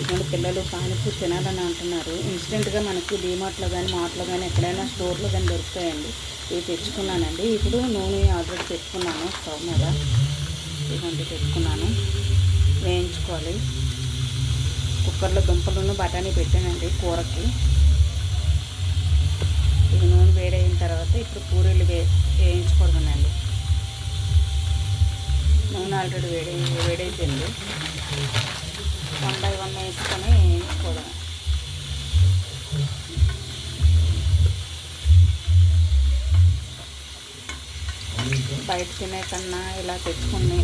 ఇటువంటి పిల్లలు పానీపూరి తినాలని అంటున్నారు. ఇన్స్టెంట్గా మనకి డీమార్ట్లో కానీ మార్ట్లో కానీ ఎక్కడైనా స్టోర్లో కానీ దొరుకుతాయండి. ఇవి తెచ్చుకున్నానండి. ఇప్పుడు నూనె ఆల్రెడీ పెట్టుకున్నాను స్టవ్ మీద. ఇవన్నీ పెట్టుకున్నాను. వేయించుకోవాలి. కుక్కర్లో దుంపలను బఠానీ పెట్టానండి కూరకి. ఇది నూనె వేడైన తర్వాత ఇప్పుడు పూరీలు వే వేయించుకోవడమేనండి. నూనె ఆల్రెడీ వేడి వేడైపోయింది. వన్ బై వన్ వేసుకొని వేయించుకోవడం బయట తినే కన్నా ఇలా తెచ్చుకుని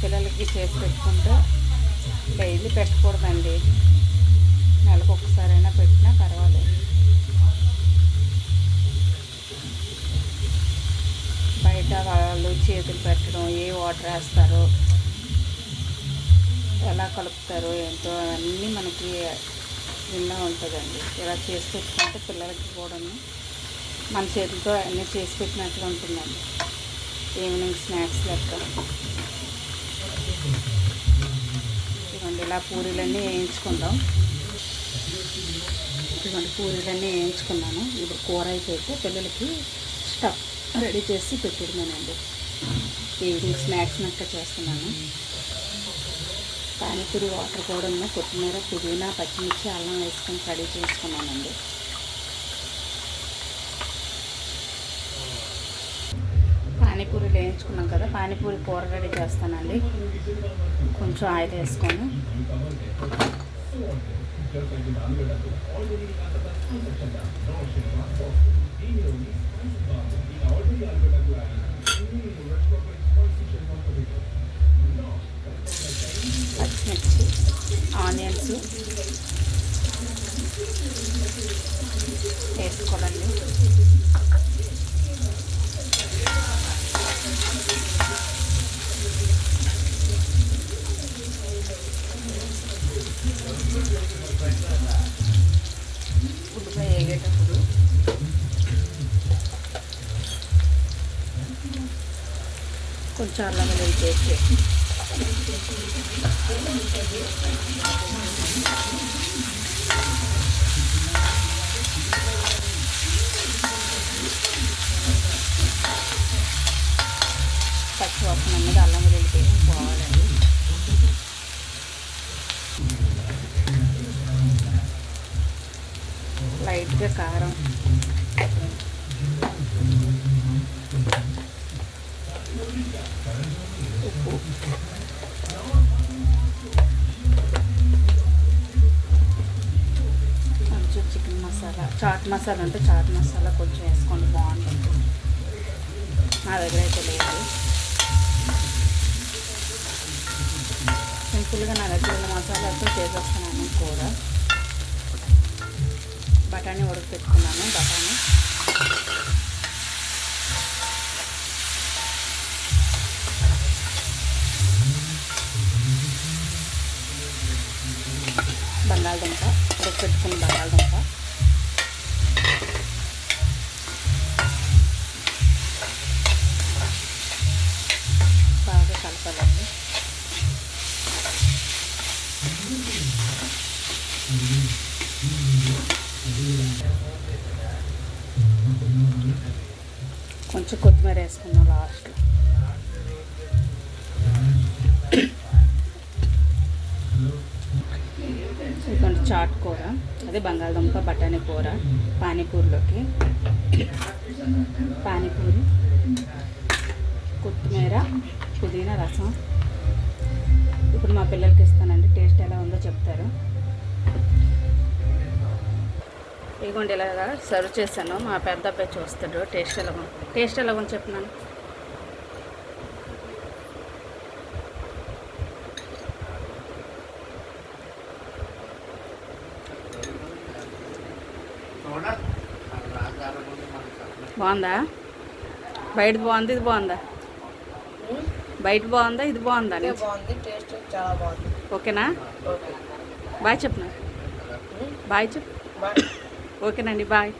పిల్లలకి చేసి పెట్టుకుంటే డైలీ పెట్టకూడదండి. నెలకు ఒక్కసారైనా పెట్టినా పర్వాలేదు. బయట వాళ్ళు చేతులు పెట్టడం ఏ వాటర్ వేస్తారో ఎలా కలుపుతారో ఏంటో అన్నీ మనకి విన్నా ఉంటుందండి. ఇలా చేసి పెట్టుకుంటే పిల్లలకి కూడా మన చేతులతో అన్నీ చేసి పెట్టినట్లు ఉంటుందండి. ఈవినింగ్ స్నాక్స్ లెక్క. ఇవ్వండి ఇలా పూరీలన్నీ వేయించుకుందాం. ఇటువంటి పూరీలన్నీ వేయించుకున్నాను. ఇప్పుడు కూర అయిపోతే పిల్లలకి స్టఫ్ రెడీ చేసి పెట్టడమేనండి. ఈవినింగ్ స్నాక్స్ నక్క చేస్తున్నాను. పానీపూరి వాటర్ కూడా ఉన్న కొత్తిమీర పుదీనా పచ్చిమిర్చి అల్లం వేసుకొని రెడీ చేసుకున్నానండి పానీపూరి వేయించుకున్నాం కదా పానీపూరి కూర రెడీ చేస్తానండి కొంచెం ఆయిల్ వేసుకొని కొంచెం అల్లం వెల్లుల్లి పేస్ట్ పచ్చివాసన పచ్చి అన్నది అల్లం వెల్లుల్లి పేస్ట్ పోవాలండి లైట్గా కారం చాట్ మసాలా అంటే చాట్ మసాలా కొంచెం వేసుకోండి బాగుంటుంది. నా దగ్గర అయితే లేదు. సింపుల్గా నా దగ్గర ఉన్న మసాలాతో చేసేస్తున్నాను కూర. బఠానీ ఉడకపెట్టుకున్నాను బఠానీ. బంగాళదుంప ఉడకపెట్టుకున్న బంగాళదుంప. కలపాలండి కొంచెం కొత్తిమీర వేసుకున్నాం లాస్ట్లో ఇదిగోండి చాట్ కూర. అదే బంగాళదుంప బఠానీ కూర పానీపూరిలోకి. పానీపూరి కొత్తిమీర పుదీనా రసం. ఇప్పుడు మా పిల్లలకి ఇస్తానండి. టేస్ట్ ఎలా ఉందో చెప్తారు. ఇదిగోండి ఇలాగా సర్వ్ చేశాను. మా పెద్ద అబ్బాయి చూస్తాడు. టేస్ట్ ఎలా ఉంది టేస్ట్ ఎలా ఉంది చెప్తున్నాను. బాగుందా? బయట బాగుంది ఇది బాగుందా? బయట బాగుందా? ఇది బాగుందా బాగుంది టేస్ట్ చాలా బాగుంది. ఓకేనా? ఓకే బాయ్ చెప్పనా? బాయ్ చెప్పు. ఓకేనండి బాయ్.